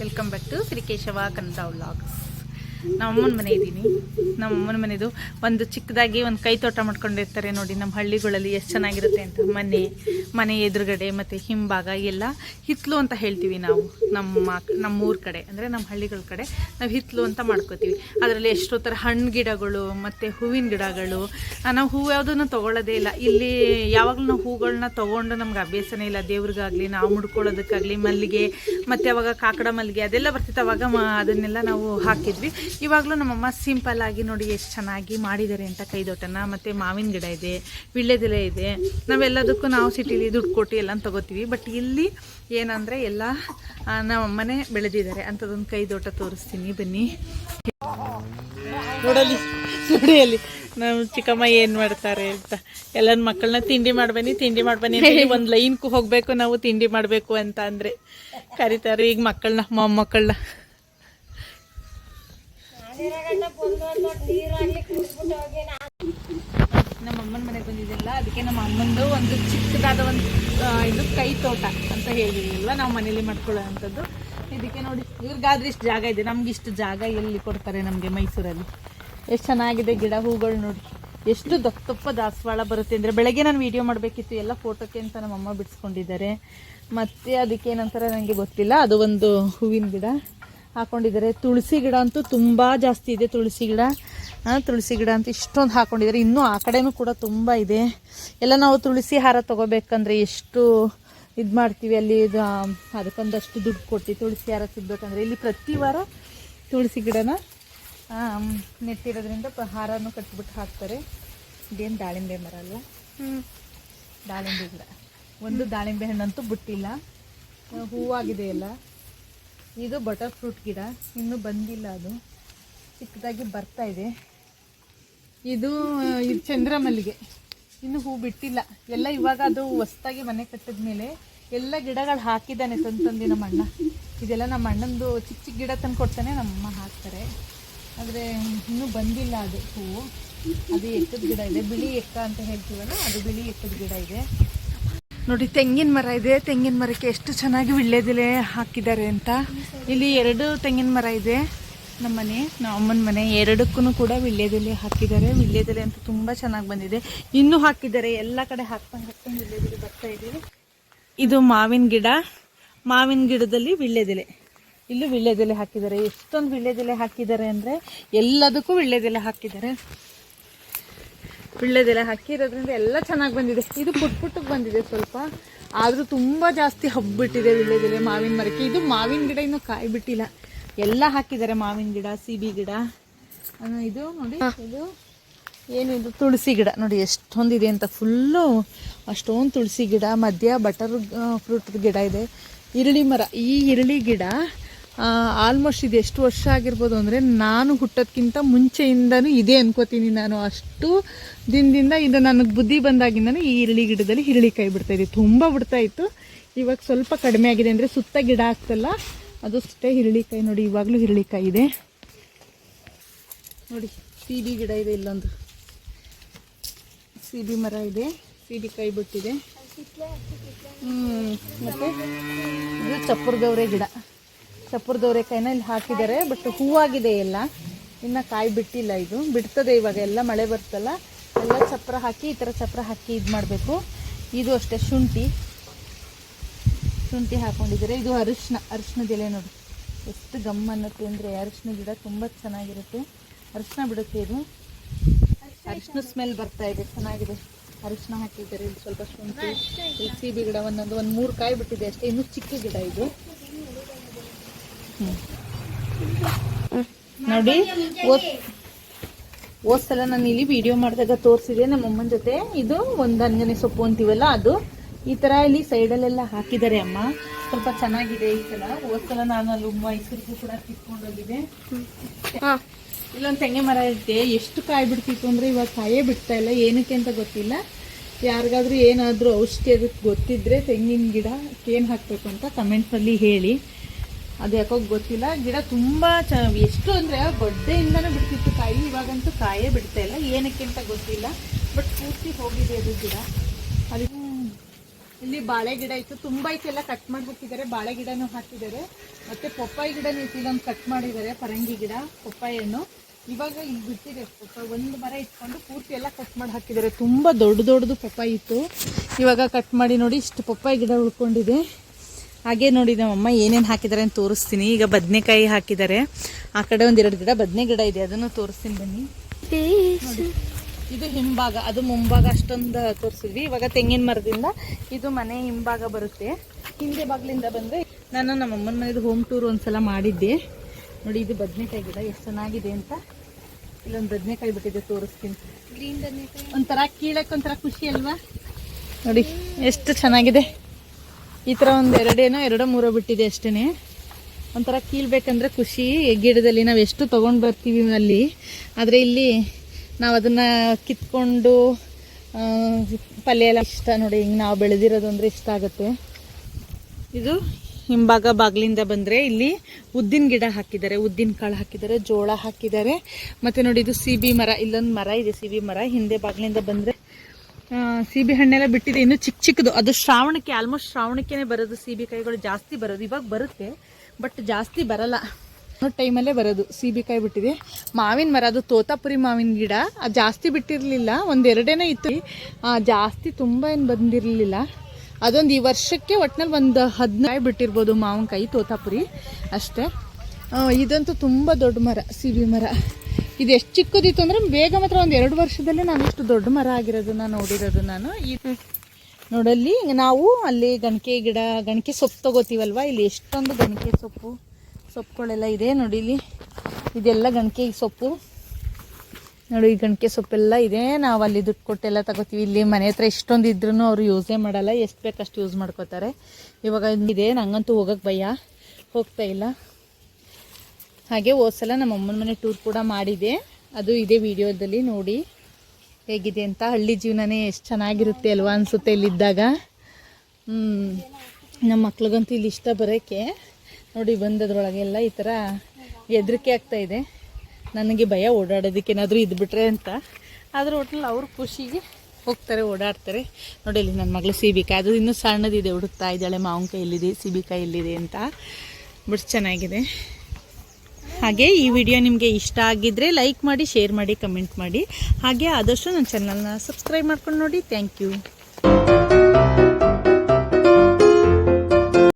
Welcome back to Shri Keshava vlogs ನಮ್ಮ ಅಮ್ಮನ ಮನೆ ಇದ್ದೀನಿ. ನಮ್ಮ ಅಮ್ಮನ ಮನೆದು ಒಂದು ಚಿಕ್ಕದಾಗಿ ಒಂದು ಕೈ ತೋಟ ಮಾಡ್ಕೊಂಡಿರ್ತಾರೆ ನೋಡಿ, ನಮ್ಮ ಹಳ್ಳಿಗಳಲ್ಲಿ ಎಷ್ಟು ಚೆನ್ನಾಗಿರುತ್ತೆ ಅಂತ. ಮನೆ ಮನೆ ಎದುರುಗಡೆ ಮತ್ತು ಹಿಂಭಾಗ ಎಲ್ಲ ಹಿತ್ಲು ಅಂತ ಹೇಳ್ತೀವಿ ನಾವು. ನಮ್ಮ ನಮ್ಮ ಊರ ಕಡೆ, ಅಂದರೆ ನಮ್ಮ ಹಳ್ಳಿಗಳ ಕಡೆ ನಾವು ಹಿತ್ಲು ಅಂತ ಮಾಡ್ಕೋತೀವಿ. ಅದರಲ್ಲಿ ಎಷ್ಟೋ ಥರ ಹಣ್ಣು ಗಿಡಗಳು ಮತ್ತು ಹೂವಿನ ಗಿಡಗಳು. ನಾವು ಹೂವು ಯಾವುದನ್ನು ತೊಗೊಳ್ಳೋದೇ ಇಲ್ಲ. ಇಲ್ಲಿ ಯಾವಾಗಲೂ ನಾವು ಹೂಗಳನ್ನ ತೊಗೊಂಡು ನಮ್ಗೆ ಅಭ್ಯಾಸನೇ ಇಲ್ಲ. ದೇವ್ರಿಗಾಗಲಿ, ನಾವು ಮುಡ್ಕೊಳ್ಳೋದಕ್ಕಾಗಲಿ, ಮಲ್ಲಿಗೆ, ಮತ್ತು ಅವಾಗ ಕಾಕಡ ಮಲ್ಲಿಗೆ ಅದೆಲ್ಲ ಬರ್ತಿತ್ತು. ಅವಾಗ ಅದನ್ನೆಲ್ಲ ನಾವು ಹಾಕಿದ್ವಿ. ಇವಾಗಲೂ ನಮ್ಮಮ್ಮ ಸಿಂಪಲ್ ಆಗಿ ನೋಡಿ ಎಷ್ಟು ಚೆನ್ನಾಗಿ ಮಾಡಿದ್ದಾರೆ ಅಂತ ಕೈದೋಟನ ಮತ್ತು ಮಾವಿನ ಗಿಡ ಇದೆ, ವಿಳ್ಳೆದೆಲೆ ಇದೆ. ನಾವೆಲ್ಲದಕ್ಕೂ ನಾವು ಸಿಟಿಲಿ ದುಡ್ಡು ಕೊಟ್ಟು ಎಲ್ಲ ತಗೋತೀವಿ. ಬಟ್ ಇಲ್ಲಿ ಏನಂದರೆ ಎಲ್ಲ ನಮ್ಮಮ್ಮನೇ ಬೆಳೆದಿದ್ದಾರೆ. ಅಂಥದ್ದೊಂದು ಕೈದೋಟ ತೋರಿಸ್ತೀನಿ. ಬನ್ನಿ. ನೋಡಲಿ ಸುಡಿಯಲ್ಲಿ ನಮ್ಮ ಚಿಕ್ಕಮ್ಮ ಏನು ಮಾಡ್ತಾರೆ ಅಂತ. ಎಲ್ಲ ಮಕ್ಕಳನ್ನ ತಿಂಡಿ ಮಾಡ್ಬನ್ನಿ ತಿಂಡಿ ಮಾಡ್ಬನ್ನಿ ಅಂತ ಒಂದು ಲೈನ್ಗೂ ಹೋಗಬೇಕು ನಾವು ತಿಂಡಿ ಮಾಡಬೇಕು ಅಂತ ಅಂದರೆ. ಕರೀತಾರೆ ಈಗ ಮಕ್ಕಳನ್ನ, ಮೊಮ್ಮಕ್ಕಳನ್ನ. ನಮ್ಮ ಅಮ್ಮನ ಮನೆಗೆ ಬಂದಿದ್ದಿಲ್ಲ, ಅದಕ್ಕೆ ನಮ್ಮ ಅಮ್ಮಂದು ಒಂದು ಚಿಕ್ಕದಾದ ಒಂದು ಇದು ಕೈ ತೋಟ ಅಂತ ಹೇಳಿದಿಲ್ವಾ ನಾವು ಮನೇಲಿ ಮಾಡ್ಕೊಳ್ಳೋ ಅಂಥದ್ದು ಇದಕ್ಕೆ ನೋಡಿ, ಇವ್ರಿಗಾದ್ರೆ ಇಷ್ಟು ಜಾಗ ಇದೆ. ನಮ್ಗೆ ಇಷ್ಟು ಜಾಗ ಎಲ್ಲಿ ಕೊಡ್ತಾರೆ ನಮಗೆ ಮೈಸೂರಲ್ಲಿ? ಎಷ್ಟು ಚೆನ್ನಾಗಿದೆ ಗಿಡ ಹೂಗಳು ನೋಡಿ. ಎಷ್ಟು ದಪ್ಪ ದಾಸವಾಳ ಬರುತ್ತೆ ಅಂದರೆ, ಬೆಳಗ್ಗೆ ನಾನು ವೀಡಿಯೋ ಮಾಡಬೇಕಿತ್ತು, ಎಲ್ಲ ಫೋಟೋಕ್ಕೆ ಅಂತ ನಮ್ಮ ಅಮ್ಮ ಬಿಡಿಸ್ಕೊಂಡಿದ್ದಾರೆ. ಮತ್ತು ಅದಕ್ಕೆ ಏನಂತಾರೆ ನನಗೆ ಗೊತ್ತಿಲ್ಲ, ಅದು ಒಂದು ಹೂವಿನ ಗಿಡ. ಹಾಕೊಂಡಿದ್ದಾರೆ. ತುಳಸಿ ಗಿಡ ಅಂತೂ ತುಂಬ ಜಾಸ್ತಿ ಇದೆ ತುಳಸಿ ಗಿಡ. ತುಳಸಿ ಗಿಡ ಅಂತ ಇಷ್ಟೊಂದು ಹಾಕೊಂಡಿದ್ದಾರೆ. ಇನ್ನೂ ಆ ಕಡೆನೂ ಕೂಡ ತುಂಬ ಇದೆ. ಎಲ್ಲ ನಾವು ತುಳಸಿ ಹಾರ ತೊಗೋಬೇಕಂದ್ರೆ ಎಷ್ಟು ಇದು ಮಾಡ್ತೀವಿ ಅಲ್ಲಿ ಇದು, ಅದಕ್ಕೊಂದಷ್ಟು ದುಡ್ಡು ಕೊಟ್ಟು ತುಳಸಿ ಹಾರ ಸಿಗ್ಬೇಕಂದ್ರೆ ಇಲ್ಲಿ ಪ್ರತಿ ವಾರ ತುಳಸಿ ಗಿಡನ ನೆಟ್ಟಿರೋದ್ರಿಂದ ಹಾರನೂ ಕಟ್ಬಿಟ್ಟು ಹಾಕ್ತಾರೆ. ಇದೇನು ದಾಳಿಂಬೆ ಮರ ಅಲ್ಲ ದಾಳಿಂಬೆ ಗಿಡ. ಒಂದು ದಾಳಿಂಬೆ ಹಣ್ಣಂತೂ ಬಿಟ್ಟಿಲ್ಲ. ಹೂವಾಗಿದೆ ಎಲ್ಲ. ಇದು ಬಟರ್ ಫ್ರೂಟ್ ಗಿಡ. ಇನ್ನೂ ಬಂದಿಲ್ಲ ಅದು. ಚಿಕ್ಕದಾಗಿ ಬರ್ತಾ ಇದೆ. ಇದು ಇದು ಚಂದ್ರಮಲ್ಲಿಗೆ. ಇನ್ನು ಹೂ ಬಿಟ್ಟಿಲ್ಲ. ಎಲ್ಲ ಇವಾಗ ಅದು ಹೊಸ್ದಾಗಿ ಮನೆ ಕಟ್ಟಿದ ಮೇಲೆ ಎಲ್ಲ ಗಿಡಗಳು ಹಾಕಿದ್ದಾನೆ ತಂದು ನಮ್ಮ ಅಣ್ಣ ಇದೆಲ್ಲ ನಮ್ಮ ಅಣ್ಣಂದು ಚಿಕ್ಕ ಚಿಕ್ಕ ಗಿಡ ತಂದು ಕೊಡ್ತಾನೆ ನಮ್ಮಮ್ಮ ಹಾಕ್ತಾರೆ. ಆದರೆ ಇನ್ನೂ ಬಂದಿಲ್ಲ ಅದು ಹೂವು ಅದು ಎಕ್ಕದ ಗಿಡ ಇದೆ. ಬಿಳಿ ಎಕ್ಕ ಅಂತ ಹೇಳ್ತೀವಲ್ಲ, ಅದು ಬಿಳಿ ಎಕ್ಕದ ಗಿಡ ಇದೆ. ನೋಡಿ, ತೆಂಗಿನ ಮರ ಇದೆ. ತೆಂಗಿನ ಮರಕ್ಕೆ ಎಷ್ಟು ಚೆನ್ನಾಗಿ ವಿಳ್ಳೆದೆಲೆ ಹಾಕಿದ್ದಾರೆ ಅಂತ. ಇಲ್ಲಿ ಎರಡು ತೆಂಗಿನ ಮರ ಇದೆ. ನಮ್ಮ ಮನೆ, ನಮ್ಮ ಅಮ್ಮನ ಮನೆ ಎರಡಕ್ಕೂ ಕೂಡ ವಿಳ್ಳೆದೆಲೆ ಹಾಕಿದ್ದಾರೆ. ವಿಳ್ಳೆದೆಲೆ ಅಂತ ತುಂಬ ಚೆನ್ನಾಗಿ ಬಂದಿದೆ. ಇನ್ನೂ ಹಾಕಿದ್ದಾರೆ, ಎಲ್ಲ ಕಡೆ ಹಾಕ್ಕೊಂಡು ಹಾಕ್ಕೊಂಡು ವಿಳ್ಳೆದೆಲೆ ಬರ್ತಾ ಇದೆ. ಇದು ಮಾವಿನ ಗಿಡ. ಮಾವಿನ ಗಿಡದಲ್ಲಿ ವಿಳ್ಳೆದೆಲೆ. ಇಲ್ಲೂ ವಿಳ್ಳೆದೆಲೆ ಹಾಕಿದ್ದಾರೆ. ಎಷ್ಟೊಂದು ವಿಳ್ಳೆದೆಲೆ ಹಾಕಿದ್ದಾರೆ ಅಂದರೆ ಎಲ್ಲದಕ್ಕೂ ವಿಳ್ಳೆದೆಲೆ ಹಾಕಿದ್ದಾರೆ. ವಿಳ್ಳೆದೆಲೆ ಹಾಕಿರೋದ್ರಿಂದ ಎಲ್ಲ ಚೆನ್ನಾಗಿ ಬಂದಿದೆ. ಇದು ಪುಟ್ ಪುಟ್ಟಕ್ಕೆ ಬಂದಿದೆ ಸ್ವಲ್ಪ. ಆದರೂ ತುಂಬ ಜಾಸ್ತಿ ಹಬ್ಬಿಟ್ಟಿದೆ ವಿಳ್ಳೆದೆಲೆ ಮಾವಿನ ಮರಕ್ಕೆ. ಇದು ಮಾವಿನ ಗಿಡ ಇನ್ನೂ ಕಾಯಿ ಬಿಟ್ಟಿಲ್ಲ ಎಲ್ಲ ಹಾಕಿದ್ದಾರೆ ಮಾವಿನ ಗಿಡ ಸೀಬಿ ಗಿಡ. ಇದು ನೋಡಿ ಇದು ಏನಿದು ತುಳಸಿ ಗಿಡ. ನೋಡಿ ಎಷ್ಟೊಂದಿದೆ ಅಂತ. ಫುಲ್ಲು ಅಷ್ಟೊಂದು ತುಳಸಿ ಗಿಡ ಮಧ್ಯ ಬಟರ್ ಫ್ರೂಟ್ ಗಿಡ ಇದೆ. ಈರುಳ್ಳಿ ಮರ. ಈ ಈರುಳ್ಳಿ ಗಿಡ ಆಲ್ಮೋಸ್ಟ್ ಇದು ಎಷ್ಟು ವರ್ಷ ಆಗಿರ್ಬೋದು ಅಂದರೆ ನಾನು ಹುಟ್ಟೋದಕ್ಕಿಂತ ಮುಂಚೆಯಿಂದನೂ ಇದೆ ಅನ್ಕೋತೀನಿ ನಾನು. ಅಷ್ಟು ದಿನದಿಂದ ಇದು ನನಗೆ ಬುದ್ಧಿ ಬಂದಾಗಿಂದನೂ ಈ ಇರಳಿ ಗಿಡದಲ್ಲಿ ಹಿರಳಿಕಾಯಿ ಕೈ ಬಿಡ್ತಾ ಇದೆ. ತುಂಬ ಬಿಡ್ತಾ ಇತ್ತು. ಇವಾಗ ಸ್ವಲ್ಪ ಕಡಿಮೆ ಆಗಿದೆ ಅಂದರೆ ಸುತ್ತ ಗಿಡ ಆಗ್ತಲ್ಲ, ಅದು ಅಷ್ಟೇ ಹಿರಳಿಕಾಯಿ ನೋಡಿ, ಇವಾಗಲೂ ಹಿರಳಿಕಾಯಿ ಇದೆ. ನೋಡಿ, ಸೀಬಿ ಗಿಡ ಇದೆ ಇಲ್ಲೊಂದು. ಸೀಬಿ ಮರ ಇದೆ, ಸೀಬಿ ಕೈ ಬಿಟ್ಟಿದೆ. ಹ್ಞೂ ಮತ್ತು ಇದು ಚಪ್ಪರದವರೆ ಗಿಡ. ಚಪ್ಪರದವರೆ ದೋರೆಕಾಯಿನ ಇಲ್ಲಿ ಹಾಕಿದ್ದಾರೆ ಬಟ್ ಹೂವಾಗಿದೆ ಎಲ್ಲ. ಇನ್ನು ಕಾಯಿ ಬಿಟ್ಟಿಲ್ಲ ಇದು. ಬಿಡ್ತದೆ ಇವಾಗ, ಎಲ್ಲ ಮಳೆ ಬರ್ತಲ್ಲ. ಎಲ್ಲ ಚಪ್ಪರ ಹಾಕಿ, ಈ ಥರ ಚಪ್ಪರ ಹಾಕಿ ಇದು ಮಾಡಬೇಕು. ಇದು ಅಷ್ಟೇ, ಶುಂಠಿ. ಶುಂಠಿ ಹಾಕೊಂಡಿದ್ದಾರೆ. ಇದು ಅರಿಶಿನ ಅರಿಶಿನದ ಎಲೆ ನೋಡಿ. ಎಷ್ಟು ಗಮ್ ಅನ್ನತ್ತೆ ಅಂದರೆ ಅರಿಶಿನ ಗಿಡ ತುಂಬ ಚೆನ್ನಾಗಿರುತ್ತೆ. ಅರಿಶಿನ ಬಿಡುತ್ತೆ ಇದು. ಅರಿಶಿನ ಸ್ಮೆಲ್ ಬರ್ತಾ ಇದೆ, ಚೆನ್ನಾಗಿದೆ. ಅರಿಶಿನ ಹಾಕಿದ್ದಾರೆ. ಇಲ್ಲಿ ಸ್ವಲ್ಪ ಶುಂಠಿ ಸೀಬಿ ಗಿಡ ಒಂದೊಂದು, ಒಂದು ಮೂರು ಕಾಯಿ ಬಿಟ್ಟಿದೆ ಅಷ್ಟೇ. ಇನ್ನೂ ಚಿಕ್ಕ ಗಿಡ ಇದು. ನೋಡಿ ಹೋದ್ ಸಲ ನಾನು ಇಲ್ಲಿ ವಿಡಿಯೋ ಮಾಡಿದಾಗ ತೋರಿಸಿದೆ ನಮ್ಮ ಅಮ್ಮನ ಜೊತೆ. ಇದು ಒಂದು ಅಂಜನೆ ಸೊಪ್ಪು ಅಂತೀವಲ್ಲ ಅದು. ಈ ಥರ ಇಲ್ಲಿ ಸೈಡಲ್ಲೆಲ್ಲ ಹಾಕಿದ್ದಾರೆ ಅಮ್ಮ. ಸ್ವಲ್ಪ ಚೆನ್ನಾಗಿದೆ ಈ ಸಲ ಹೋದ್ ಸಲ ನಾನು ಅಲ್ಲಿ ಮೈಸೂರಿಗೂ ಕೂಡ ಕಿತ್ಕೊಂಡೋಗಿದೆ ಹಾಂ. ಇಲ್ಲೊಂದು ತೆಂಗೆ ಮರ ಇದೆ ಎಷ್ಟು ಕಾಯಿ ಬಿಡ್ತಿತ್ತು ಅಂದರೆ ಇವಾಗ ಕಾಯೇ ಬಿಡ್ತಾ ಇಲ್ಲ. ಏನಕ್ಕೆ ಅಂತ ಗೊತ್ತಿಲ್ಲ. ಯಾರಿಗಾದ್ರೂ ಏನಾದರೂ ಔಷಧಿ ಅದಕ್ಕೆ ಗೊತ್ತಿದ್ದರೆ ತೆಂಗಿನ ಗಿಡ ಏನು ಹಾಕಬೇಕು ಅಂತ ಕಮೆಂಟ್ಸಲ್ಲಿ ಹೇಳಿ. ಅದು ಯಾಕೋ ಗೊತ್ತಿಲ್ಲ. ಗಿಡ ತುಂಬ ಚ ಎಷ್ಟು ಅಂದರೆ ಗೊಡ್ಡೆಯಿಂದನೂ ಬಿಡ್ತಿತ್ತು. ಕಾಯಿ ಇವಾಗಂತೂ ಕಾಯೇ ಬಿಡ್ತಾ ಇಲ್ಲ. ಏನಕ್ಕೆ ಅಂತ ಗೊತ್ತಿಲ್ಲ. ಬಟ್ ಪೂರ್ತಿ ಹೋಗಿದೆ ಅದು ಗಿಡ. ಅಲ್ಲಿ ಇಲ್ಲಿ ಬಾಳೆ ಗಿಡ ಇತ್ತು. ತುಂಬ ಇತ್ತೆಲ್ಲ ಕಟ್ ಮಾಡಿಬಿಟ್ಟಿದ್ದಾರೆ. ಬಾಳೆ ಗಿಡನೂ ಹಾಕಿದ್ದಾರೆ. ಮತ್ತೆ ಪಪ್ಪಾಯಿ ಗಿಡನೂ ಇತ್ತು. ಕಟ್ ಮಾಡಿದ್ದಾರೆ. ಪರಂಗಿ ಗಿಡ, ಪಪ್ಪಾಯಿ ಹಣ್ಣು. ಇವಾಗ ಇಲ್ಲಿ ಬಿಟ್ಟಿದೆ. ಒಂದು ಮರ ಇಟ್ಕೊಂಡು ಪೂರ್ತಿ ಎಲ್ಲ ಕಟ್ ಮಾಡಿ ಹಾಕಿದ್ದಾರೆ. ತುಂಬ ದೊಡ್ಡ ದೊಡ್ಡದು ಪಪ್ಪಾಯಿ ಇತ್ತು. ಇವಾಗ ಕಟ್ ಮಾಡಿ ನೋಡಿ ಇಷ್ಟು ಪಪ್ಪಾಯಿ ಗಿಡ ಉಳ್ಕೊಂಡಿದೆ. ಹಾಗೆ ನೋಡಿ ನಮ್ಮಮ್ಮ ಏನೇನು ಹಾಕಿದ್ದಾರೆ ಅಂತ ತೋರಿಸ್ತೀನಿ. ಈಗ ಬದನೆಕಾಯಿ ಹಾಕಿದ್ದಾರೆ. ಆ ಕಡೆ ಒಂದೆರಡು ಗಿಡ ಬದನೆ ಗಿಡ ಇದೆ. ಅದನ್ನು ತೋರಿಸ್ತೀನಿ ಬನ್ನಿ. ಇದು ಹಿಂಭಾಗ. ಅದು ಮುಂಭಾಗ ಅಷ್ಟೊಂದು ತೋರಿಸಿದ್ವಿ. ಇವಾಗ ತೆಂಗಿನ ಮರದಿಂದ ಇದು ಮನೆ ಹಿಂಭಾಗ ಬರುತ್ತೆ. ಹಿಂದೆ ಬಾಗಿಲಿಂದ ಬಂದರೆ ನಾನು ನಮ್ಮ ಅಮ್ಮನ ಮನೇದು ಹೋಮ್ ಟೂರ್ ಒಂದ್ಸಲ ಮಾಡಿದ್ದೆ. ನೋಡಿ ಇದು ಬದನೆಕಾಯಿ ಗಿಡ. ಎಷ್ಟು ಚೆನ್ನಾಗಿದೆ ಅಂತ. ಇಲ್ಲೊಂದು ಬದನೆಕಾಯಿ ಬಿಟ್ಟಿದೆ ತೋರಿಸ್ತೀನಿ. ಗ್ರೀನ್ ಬದನೆಕಾಯಿ. ಒಂಥರ ಕೀಳಕ್ಕೆ ಒಂಥರ ಖುಷಿ ಅಲ್ವಾ? ನೋಡಿ ಎಷ್ಟು ಚೆನ್ನಾಗಿದೆ. ಈ ಥರ ಒಂದು ಎರಡೇನೋ, ಎರಡೋ ಮೂರೋ ಬಿಟ್ಟಿದೆ ಅಷ್ಟೇ ಒಂಥರ ಕೀಳ್ಬೇಕಂದ್ರೆ ಖುಷಿ. ಗಿಡದಲ್ಲಿ ನಾವು ಎಷ್ಟು ತೊಗೊಂಡು ಬರ್ತೀವಿ ಅಲ್ಲಿ. ಆದರೆ ಇಲ್ಲಿ ನಾವು ಅದನ್ನು ಕಿತ್ಕೊಂಡು ಪಲ್ಯ ಎಲ್ಲ ಇಷ್ಟ ನೋಡಿ, ಹಿಂಗೆ ನಾವು ಬೆಳೆದಿರೋದು ಅಂದರೆ ಇಷ್ಟ ಆಗುತ್ತೆ. ಇದು ಹಿಂಭಾಗ ಬಾಗಿಲಿಂದ ಬಂದರೆ ಇಲ್ಲಿ ಉದ್ದಿನ ಗಿಡ ಹಾಕಿದ್ದಾರೆ. ಉದ್ದಿನ ಕಾಳು ಹಾಕಿದ್ದಾರೆ, ಜೋಳ ಹಾಕಿದ್ದಾರೆ. ಮತ್ತು ನೋಡಿ, ಇದು ಸೀಬಿ ಮರ, ಇಲ್ಲೊಂದು ಮರ ಇದೆ, ಸೀಬಿ ಮರ. ಹಿಂದೆ ಬಾಗಿಲಿಂದ ಬಂದರೆ ಸೀಬಿ ಹಣ್ಣೆಲ್ಲ ಬಿಟ್ಟಿದೆ. ಇನ್ನು ಚಿಕ್ಕ ಚಿಕ್ಕದು ಅದು ಶ್ರಾವಣಕ್ಕೆ ಆಲ್ಮೋಸ್ಟ್ ಶ್ರಾವಣಕ್ಕೆ ಬರೋದು. ಸೀಬೆಕಾಯಿಗಳು ಜಾಸ್ತಿ ಬರೋದು. ಇವಾಗ ಬರುತ್ತೆ ಬಟ್ ಜಾಸ್ತಿ ಬರಲ್ಲ. ಟೈಮಲ್ಲೇ ಬರೋದು. ಸೀಬೆಕಾಯಿ ಬಿಟ್ಟಿದೆ. ಮಾವಿನ ಮರ, ಅದು ತೋತಾಪುರಿ ಮಾವಿನ ಗಿಡ. ಅದು ಜಾಸ್ತಿ ಬಿಟ್ಟಿರಲಿಲ್ಲ. ಒಂದೆರಡೇನೇ ಇತ್ತು. ಜಾಸ್ತಿ ತುಂಬ ಏನು ಬಂದಿರಲಿಲ್ಲ. ಅದೊಂದು ಈ ವರ್ಷಕ್ಕೆ ಒಟ್ಟಿನಲ್ಲಿ ಒಂದು ಹದಿನೈದು ಬಿಟ್ಟಿರ್ಬೋದು ಮಾವಿನಕಾಯಿ, ತೋತಾಪುರಿ. ಅಷ್ಟೇ. ಇದಂತೂ ತುಂಬ ದೊಡ್ಡ ಮರ, ಸಿಬಿ ಮರ. ಇದು ಎಷ್ಟು ಚಿಕ್ಕದಿತ್ತು ಅಂದ್ರೆ ಬೇಗ ಮಾತ್ರ ಒಂದು ಎರಡು ವರ್ಷದಲ್ಲೇ ನಾನು ಇಷ್ಟು ದೊಡ್ಡ ಮರ ಆಗಿರೋದನ್ನ ನೋಡಿರೋದು ನಾನು. ಈ ನೋಡಲ್ಲಿ ನಾವು ಅಲ್ಲಿ ಗಣಕೆ ಗಿಡ ಗಣಕೆ ಸೊಪ್ಪು ತಗೋತೀವಲ್ವ? ಇಲ್ಲಿ ಎಷ್ಟೊಂದು ಗಣಕೆ ಸೊಪ್ಪು ಸೊಪ್ಪುಗಳೆಲ್ಲ ಇದೆ ನೋಡಿ ಇಲ್ಲಿ. ಇದೆಲ್ಲ ಗಣಕೆ ಸೊಪ್ಪು. ನೋಡಿ ಈ ಗಣಕೆ ಸೊಪ್ಪೆಲ್ಲ ಇದೆ. ನಾವು ಅಲ್ಲಿ ದುಡ್ಡು ಕೊಟ್ಟೆಲ್ಲ ತಗೋತೀವಿ. ಇಲ್ಲಿ ಮನೆ ಹತ್ರ ಎಷ್ಟೊಂದು ಇದ್ರೂ ಅವರು ಯೂಸೇ ಮಾಡಲ್ಲ. ಎಷ್ಟು ಬೇಕಷ್ಟು ಯೂಸ್ ಮಾಡ್ಕೋತಾರೆ. ಇವಾಗ ಇದೆ. ನಂಗಂತೂ ಹೋಗೋಕ್ಕೆ ಭಯ. ಹೋಗ್ತಾ ಇಲ್ಲ. ಹಾಗೆ ಹೋದ್ಸಲ ನಮ್ಮ ಅಮ್ಮನ ಮನೆ ಟೂರ್ ಕೂಡ ಮಾಡಿದೆ. ಅದು ಇದೇ ವಿಡಿಯೋದಲ್ಲಿ ನೋಡಿ ಹೇಗಿದೆ ಅಂತ. ಹಳ್ಳಿ ಜೀವನನೇ ಎಷ್ಟು ಚೆನ್ನಾಗಿರುತ್ತೆ ಅಲ್ವಾ ಅನಿಸುತ್ತೆ ಇಲ್ಲಿದ್ದಾಗ. ನಮ್ಮ ಮಕ್ಳಿಗಂತೂ ಇಲ್ಲಿ ಇಷ್ಟ ಬರೋಕ್ಕೆ ನೋಡಿ, ಬಂದದ್ರೊಳಗೆಲ್ಲ ಈ ಥರ ಹೆದರಿಕೆ ಆಗ್ತಾ ಇದೆ. ನನಗೆ ಭಯ ಓಡಾಡೋದಕ್ಕೆ ಏನಾದರೂ ಇದ್ಬಿಟ್ರೆ ಅಂತ. ಆದರೆ ಒಟ್ನಲ್ಲಿ ಅವರು ಖುಷಿಗೆ ಹೋಗ್ತಾರೆ, ಓಡಾಡ್ತಾರೆ. ನೋಡಿ, ಇಲ್ಲಿ ನನ್ನ ಮಗಳು ಸೀಬಿಕಾಯಿ ಅದು ಇನ್ನೂ ಸಣ್ಣದಿದೆ, ಹುಡುಕ್ತಾ ಇದ್ದಾಳೆ. ಮಾವಿನಕಾಯಿ ಎಲ್ಲಿದೆ ಸೀಬಿಕಾಯಿ ಎಲ್ಲಿದೆ ಅಂತ. ಬಿಟ್ಟು ಚೆನ್ನಾಗಿದೆ. ಹಾಗೆ ಈ ವಿಡಿಯೋ ನಿಮಗೆ ಇಷ್ಟ ಆಗಿದ್ದರೆ ಲೈಕ್ ಮಾಡಿ, ಶೇರ್ ಮಾಡಿ, ಕಮೆಂಟ್ ಮಾಡಿ. ಹಾಗೆ ಆದಷ್ಟು ನನ್ನ ಚಾನಲ್ನ ಸಬ್ಸ್ಕ್ರೈಬ್ ಮಾಡ್ಕೊಂಡು ನೋಡಿ. Thank you